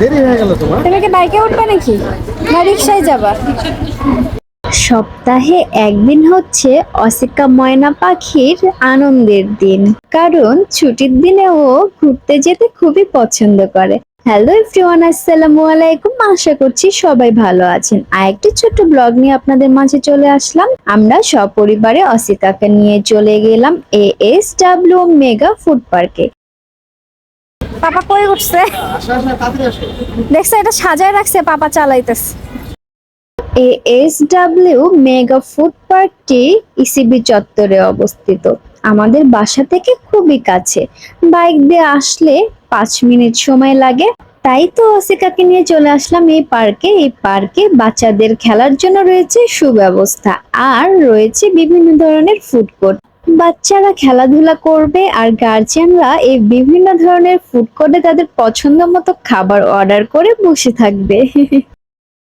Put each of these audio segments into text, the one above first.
দেরি হয়ে গেল তোমার? বাইকে উঠবে নাকি? না যাবা। সপ্তাহে একদিন হচ্ছে অসিকা ময়না পাখির আনন্দের দিন। কারণ ছুটির দিনে ও ঘুরতে যেতে খুবই পছন্দ করে। হ্যালো এভরিওয়ান, আসসালামু আলাইকুম। আশা করছি সবাই ভালো আছেন। আর একটি ছোট্ট ব্লগ নিয়ে আপনাদের মাঝে চলে আসলাম। আমরা সপরিবারে অসিকাকে নিয়ে চলে গেলাম A S W mega food পার্কে পাপা কই উঠছে? দেখছে, এটা সাজায় রাখছে, পাপা চালাইতেছে। এএসডব্লিউ মেগা ফুড পার্কটি ইসিবি চত্বরে অবস্থিত। আমাদের বাসা থেকে খুবই কাছে। বাইক দিয়ে আসলে পাঁচ মিনিট সময় লাগে। তাই তো অসিকাকে নিয়ে চলে আসলাম এই পার্কে। এই পার্কে বাচ্চাদের খেলার জন্য রয়েছে সুব্যবস্থা। আর রয়েছে বিভিন্ন ধরনের ফুড কোর্ট। বাচ্চারা খেলাধুলা করবে আর গার্জিয়ানরা এই বিভিন্ন ধরনের ফুড কোর্টে তাদের পছন্দ মতো খাবার অর্ডার করে বসে থাকবে।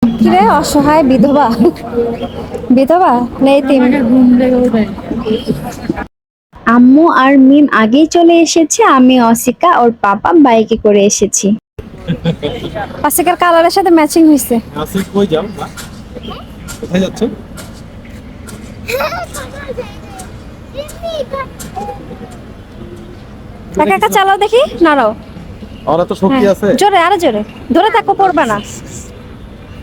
কিরে অসহায় বিধবা। বিধবা? নেই তিন। আম্মু আর মিম আগেই চলে এসেছে আমি অসিকা ওর পাপা বাইকে করে এসেছি। অসিকার কালারের সাথে ম্যাচিং হয়েছে আসিফ কই যাও মা? কোথায় যাচ্ছ? একা একা চালাও দেখি নাড়াও। ওরা তো শক্তি হ্যাঁ, আছে। জোরে আরও জোরে। ধরে থাকো পড়বা না।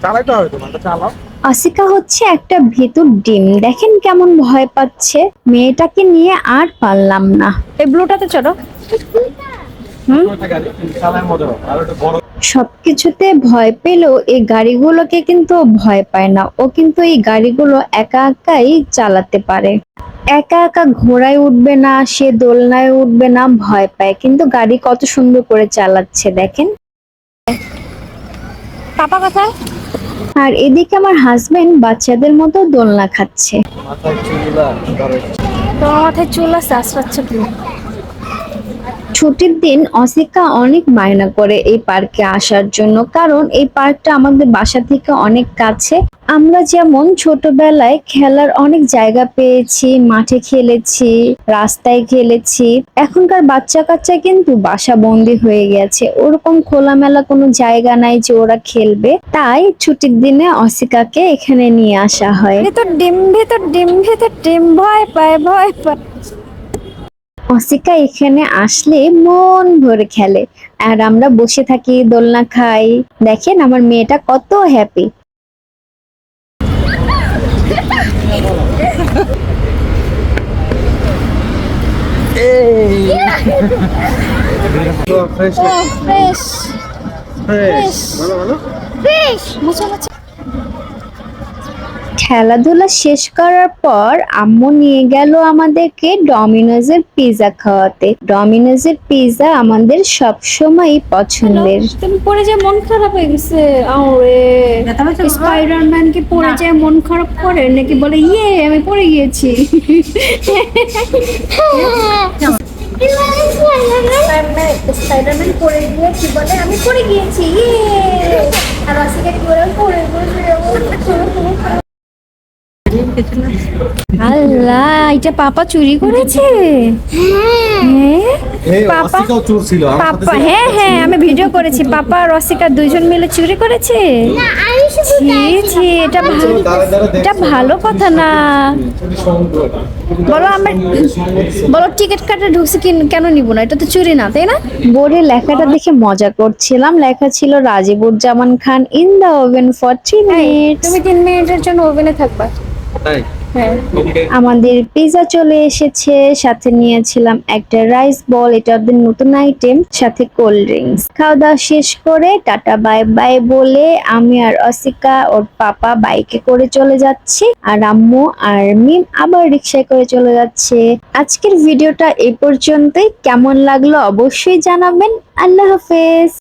চালাইতে হবে তোমার চালাও। অসিকা হচ্ছে একটা ভেতর ডিম। দেখেন কেমন ভয় পাচ্ছে। মেয়েটাকে নিয়ে আর পারলাম না। এই ব্লুটাতে চলো সবকিছুতে ভয় পেলেও এই গাড়িগুলোকে কিন্তু ভয় পায় না। ও কিন্তু এই গাড়িগুলো একা একাই চালাতে পারে। একা একা ঘোড়ায় উঠবে না সে দোলনায় উঠবে না ভয় পায়। কিন্তু গাড়ি কত সুন্দর করে চালাচ্ছে দেখেন। পাপা কোথায়? আর এদিকে আমার হাজবেন্ড বাচ্চাদের মতো দোলনা খাচ্ছে। তোমার মাথায় চুল আছে ছুটির দিন অসিকা অনেক বায়না করে এই পার্কে আসার জন্য, কারণ এই পার্কটা আমাদের বাসা থেকে অনেক কাছে। আমরা যেমন ছোটবেলায় খেলার অনেক জায়গা পেয়েছি, মাঠে খেলেছি, রাস্তায় খেলেছি। এখনকার বাচ্চা কাচ্চা কিন্তু বাসা বন্দি হয়ে গেছে। ওরকম খোলামেলা কোনো জায়গা নাই যে ওরা খেলবে। তাই ছুটির দিনে অসিকাকে এখানে নিয়ে আসা হয়। ভেতর ডিম ভেতর ডিম ভেতর ডিম, ভয় পায় ভয় পায়। অসিকা এখানে আসলে মন ভরে খেলে। আর আমরা বসে থাকি দোলনা খাই। দেখেন আমার মেয়েটা কত হ্যাপি ফ্রেশ ফ্রেশ ফ্রেশ ভালো ভালো ফ্রেশ খেলাধুলা শেষ করার পর আম্মু নিয়ে গেল আমাদেরকে ডমিনোজের পিৎজা খাওয়াতে। ডমিনোজের পিৎজা আমাদের সব সময় পছন্দের তুমি পড়ে যায় মন খারাপ হয়ে গেছে? আরে স্পাইডারম্যান কি পড়ে যায় মন খারাপ করে? নাকি বলে ইয়ে আমি পড়ে গিয়েছি? স্পাইডারম্যান পড়ে গিয়ে কি বলে আমি পড়ে গিয়েছি ইয়ে। আর আসিকে কি বলে পড়ে আল্লাহ এটা পাপা চুরি করেছে? হ্যাঁ। পাপা ছিল পাপা হ্যাঁ হ্যাঁ আমি ভিডিও করেছি। পাপা আর রসিকা দুইজন মিলে চুরি করেছে? ছি এটা ভালো এটা ভালো কথা না। বলো আমার বলো টিকিট কাটে ঢুকছি কি- কেন নিব না? এটা তো চুরি না তাই না? বোর্ডে লেখাটা দেখে মজা করছিলাম। লেখা ছিল Rajibuzzaman Khan in the oven for three minutes. তুমি তিন মিনিটের জন্য ওভেনে থাকবা। আমাদের পিৎজা চলে এসেছে সাথে নিয়েছিলাম একটা রাইস বল এটা ওদের নতুন আইটেম সাথে কোল্ড ড্রিঙ্কস খাওয়া দাওয়া শেষ করে টাটা বাই বাই বলে আমি আর অসিকা ওর পাপা বাইকে করে চলে যাচ্ছি আর আম্মু আর মিম আবার রিক্সায় করে চলে যাচ্ছে। আজকের ভিডিওটা এই পর্যন্তই। কেমন লাগল অবশ্যই জানাবেন। আল্লাহ হাফেজ।